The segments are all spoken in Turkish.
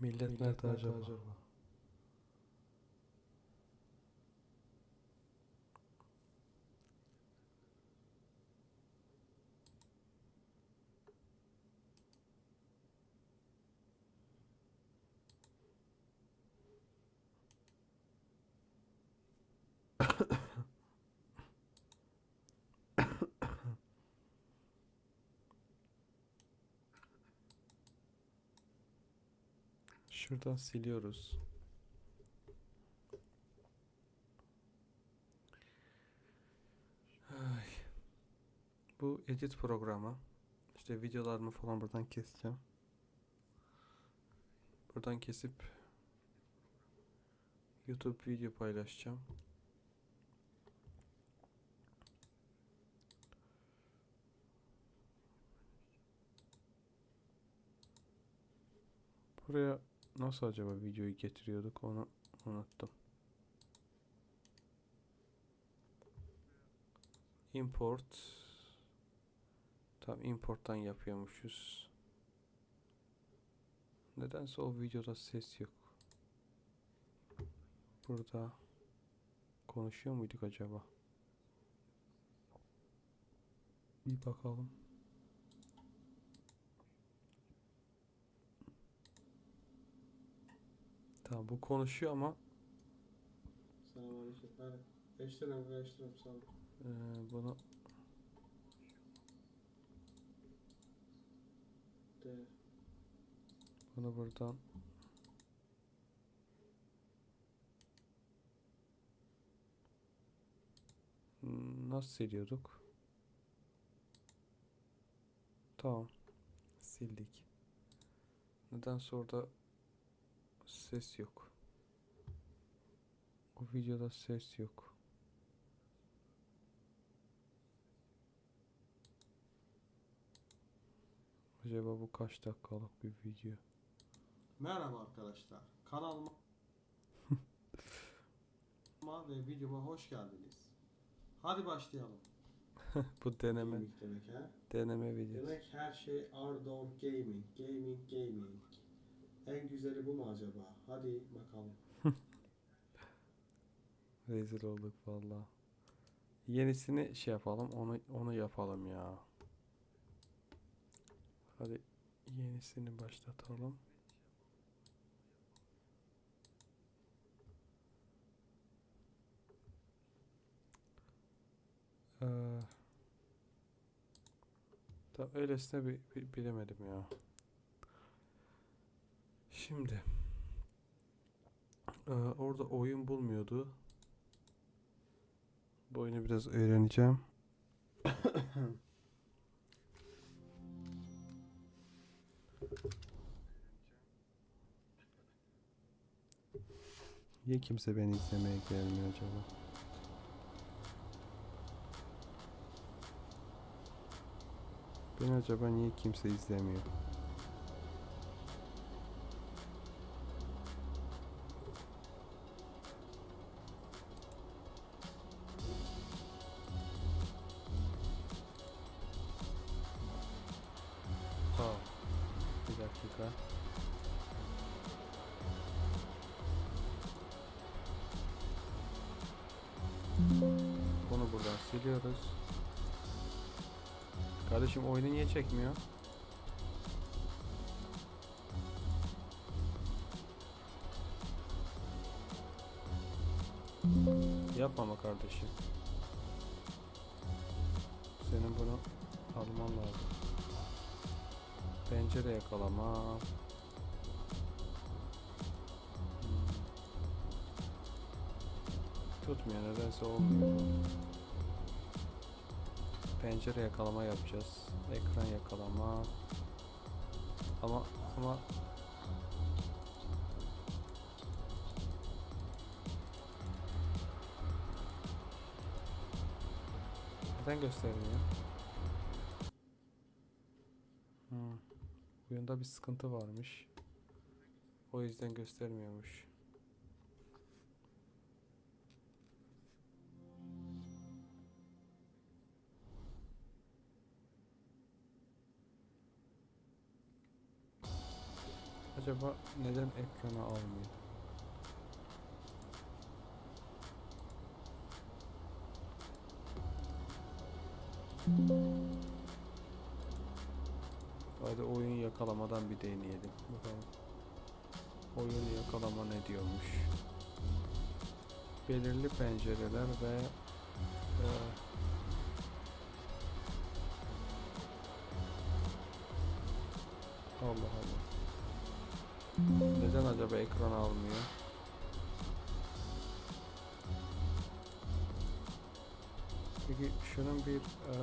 Millet nerede acaba? Şuradan siliyoruz. Ay. Bu edit programı. İşte videolarımı falan buradan keseceğim. Buradan kesip YouTube video paylaşacağım. Buraya nasıl acaba videoyu getiriyorduk onu unuttum. Import. Tam importtan yapıyormuşuz. Nedense o videoda ses yok. Burada konuşuyor muyduk acaba? Bir bakalım. Tamam bu konuşuyor ama Selamünaleyküm. Hadi. Değiştirelim, değiştirelim. Sağ olun. e, bunu De. bunu buradan Hmm, nasıl siliyorduk? Tamam. Sildik. Nedense orada ses yok. O videoda ses yok. Acaba bu kaç dakikalık bir video? Merhaba arkadaşlar. Kanalıma ve videoma hoş geldiniz. Hadi başlayalım. bu deneme. Gaming demek, deneme videosu. Demek her şey Ardor Gaming. Gaming, gaming. En güzeli bu mu acaba? Hadi bakalım. Rezil olduk valla. Yenisini şey yapalım, onu onu yapalım ya. Hadi yenisini başlatalım. Ee, tam öylesine bir, bir- bilemedim ya. Şimdi ee, orada oyun bulmuyordu. Bu oyunu biraz öğreneceğim. Niye kimse beni izlemeye gelmiyor acaba? Beni acaba niye kimse izlemiyor? Dakika. Bunu buradan siliyoruz. Kardeşim oyunu niye çekmiyor? Yapmama kardeşim. Senin bunu alman lazım. Pencere yakalama. Hmm. Tutmuyor nedense olmuyor. Pencere yakalama yapacağız. Ekran yakalama. Ama ama neden göstermiyor? Bir sıkıntı varmış. O yüzden göstermiyormuş. Acaba neden ekrana almıyor? Hadi oyun yakalamadan bir deneyelim. Bakalım. Oyun yakalama ne diyormuş? Belirli pencereler ve e, Allah Allah. Neden acaba ekran almıyor? Peki şunun bir e,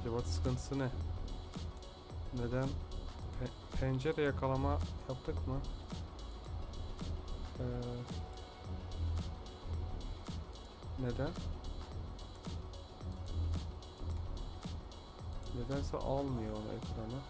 acaba sıkıntısı ne? Neden pe- pencere yakalama yaptık mı? Ee, neden? Nedense almıyor onu ekrana.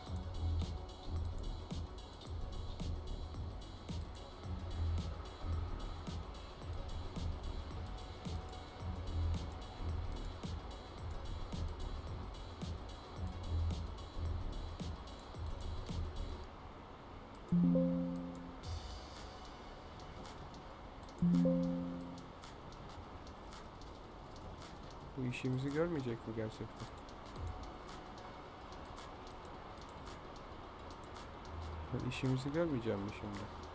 Bu işimizi görmeyecek mi gerçekten? Ben işimizi görmeyeceğim mi şimdi?